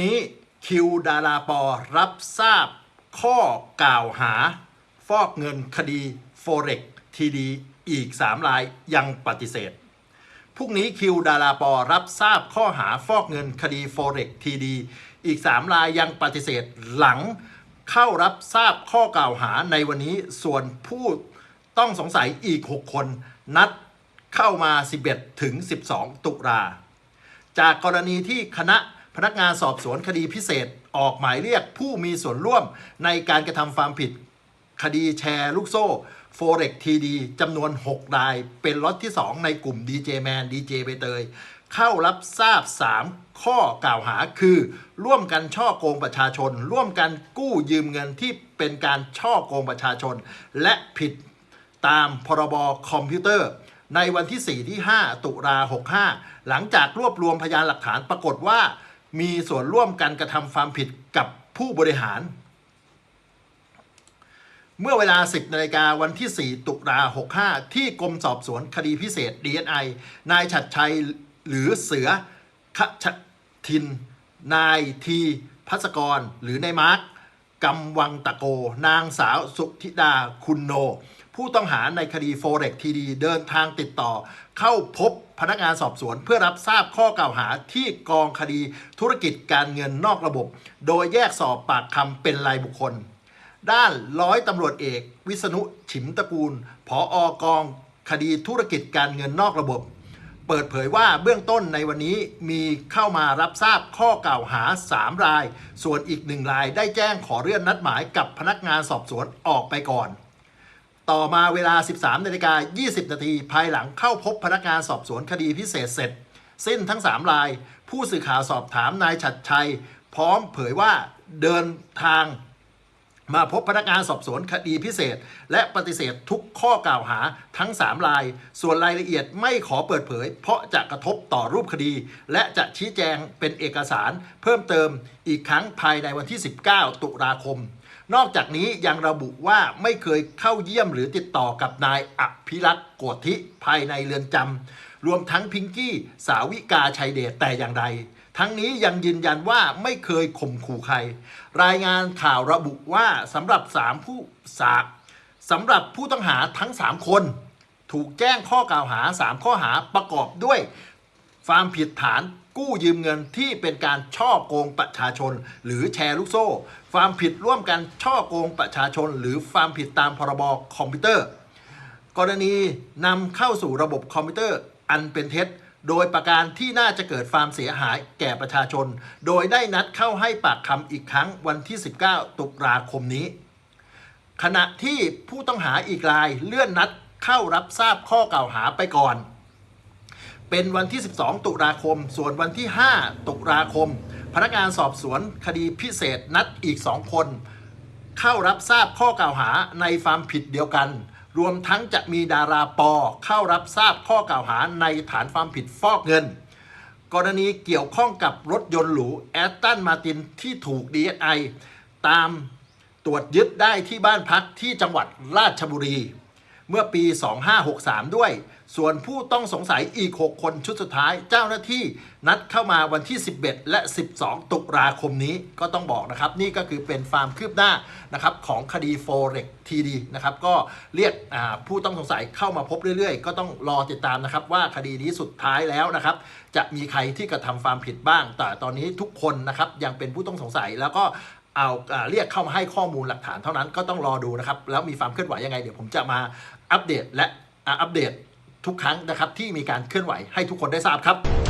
นี้คิวดาราปอรับทราบข้อกล่าวหา ฟอกเงินคดี Forex ทีดีอีก 3 รายยังปฏิเสธ พรุ่งนี้คิวดาราปอรับทราบข้อหาฟอกเงินคดี Forex ทีดีอีก 3 รายยังปฏิเสธหลังเข้ารับทราบข้อกล่าวหาในวันนี้ส่วนผู้ต้องสงสัยอีก 6 คน นัดเข้ามา 11 ถึง 12 ตุลาจากกรณีที่คณะ พนักงานสอบสวนคดีพิเศษออกหมายเรียกผู้มีส่วนร่วมในการกระทำความผิด คดีแชร์ลูกโซ่ Forex TD จำนวน 6 ราย เป็นล็อตที่ 2 ในกลุ่ม DJ Man DJ ใบเตย เข้ารับทราบ 3 ข้อกล่าวหาคือ ร่วมกันช่อโกงประชาชน ร่วมกันกู้ยืมเงินที่เป็นการช่อโกงประชาชน และผิดตามพรบคอมพิวเตอร์ ในวันที่ 4 ที่ 5 ตุลา65 หลังจากรวบรวมพยานหลักฐานปรากฏว่า มีส่วนร่วมกันกระทำความผิดกับผู้บริหาร เมื่อเวลา 10นาฬิกาวันที่ 4 ตุลา65 ที่กรมสอบสวนคดีพิเศษ DNI นายฉัดชัยหรือเสือขชทิน นายทีพัสกร หรือนายมาร์กกำวังตะโก นางสาวสุธิดาคุณโน ผู้ต้องหาในคดี Forex TD เดินทางติดต่อ เข้าพบพนักงานสอบสวน เพื่อรับทราบข้อกล่าวหาที่กองคดีธุรกิจการเงินนอกระบบ โดยแยกสอบปากคำเป็นรายบุคคล ด้านร้อยตำรวจเอก วิษณุฉิมตระกูลผออกองคดีธุรกิจการเงินนอกระบบ เปิดเผยว่าเบื้องต้นในวันนี้มีเข้ามารับทราบข้อกล่าวหา 3 ราย ส่วนอีกหนึ่งรายได้แจ้งขอเลื่อนนัดหมายกับพนักงานสอบสวนออกไปก่อน ต่อมาเวลา 13นาฬิกา20 นาที ภายหลังเข้าพบพนักงานสอบสวนคดีพิเศษเสร็จ สิ้นทั้ง 3 ราย ผู้สื่อข่าวสอบถามนายฉัดชัย พร้อมเผยว่าเดินทางมาพบพนักงานสอบสวนคดีพิเศษ และปฏิเสธทุกข้อกล่าวหาทั้ง 3 ราย ส่วนรายละเอียดไม่ขอเปิดเผย เพราะจะกระทบต่อรูปคดี และจะชี้แจงเป็นเอกสารเพิ่มเติมอีกครั้งภายในวันที่ 19 ตุลาคม นอกจากนี้ยังระบุว่าไม่เคยเข้าเยี่ยมหรือติดต่อกับนายอภิรักษ์โกธิภายในเรือนจำรวมทั้งพิงกี้สาวิกาชัยเดชแต่อย่างใด ทั้งนี้ยังยืนยันว่าไม่เคยข่มขู่ใคร รายงานข่าวระบุว่าสำหรับสามผู้สาสำหรับผู้ต้องหาทั้ง 3 คน ถูกแจ้งข้อกล่าวหา 3 ข้อหาประกอบด้วยความผิดฐาน กู้ยืมเงินที่เป็นการช่อโกงประชาชน หรือแชร์ลูกโซ่ ความผิดร่วมกันช่อโกงประชาชน หรือความผิดตามพรบคอมพิวเตอร์ กรณีนำเข้าสู่ระบบคอมพิวเตอร์อันเป็นเท็จ โดยประการที่น่าจะเกิดความเสียหายแก่ประชาชน โดยได้นัดเข้าให้ปากคำอีกครั้งวันที่ 19 ตุลาคมนี้ ขณะที่ผู้ต้องหาอีกรายเลื่อนนัดเข้ารับทราบข้อกล่าวหาไปก่อน เป็นวันที่ 12 ตุลาคม ส่วนวันที่ 5 ตุลาคม พนักงานสอบสวนคดีพิเศษนัดอีก 2 คน เข้ารับทราบข้อกล่าวหาในความผิดเดียวกัน รวมทั้งจะมีดาราปอเข้ารับทราบข้อกล่าวหาในฐานความผิดฟอกเงิน กรณีเกี่ยวข้องกับรถยนต์หรูแอสตันมาตินที่ถูก DSI ตามตรวจยึดได้ที่บ้านพักที่จังหวัดราชบุรี เมื่อปี 2563 ด้วย ส่วนผู้ต้องสงสัยอีก 6 คนชุดสุดท้ายเจ้าหน้าที่นัดเข้ามาวันที่ 11 และ 12 ตุลาคมนี้ก็ต้องบอกนะครับ นี่ก็คือเป็นความคืบหน้านะครับของคดี Forex TD นะครับก็เรียกผู้ต้องสงสัยเข้ามาพบเรื่อยๆ ก็ต้องรอติดตามนะครับว่าคดีนี้สุดท้ายแล้วนะครับ จะมีใครที่กระทำความผิดบ้าง แต่ตอนนี้ทุกคนนะครับยังเป็นผู้ต้องสงสัยแล้วก็ เอาเรียกเข้ามาให้ข้อมูลหลักฐานเท่านั้นก็ต้องรอดูนะครับ แล้วมีความเคลื่อนไหวยังไง เดี๋ยวผมจะมาอัปเดตและอัปเดตทุกครั้งนะครับที่มีการเคลื่อนไหวให้ทุกคนได้ทราบครับ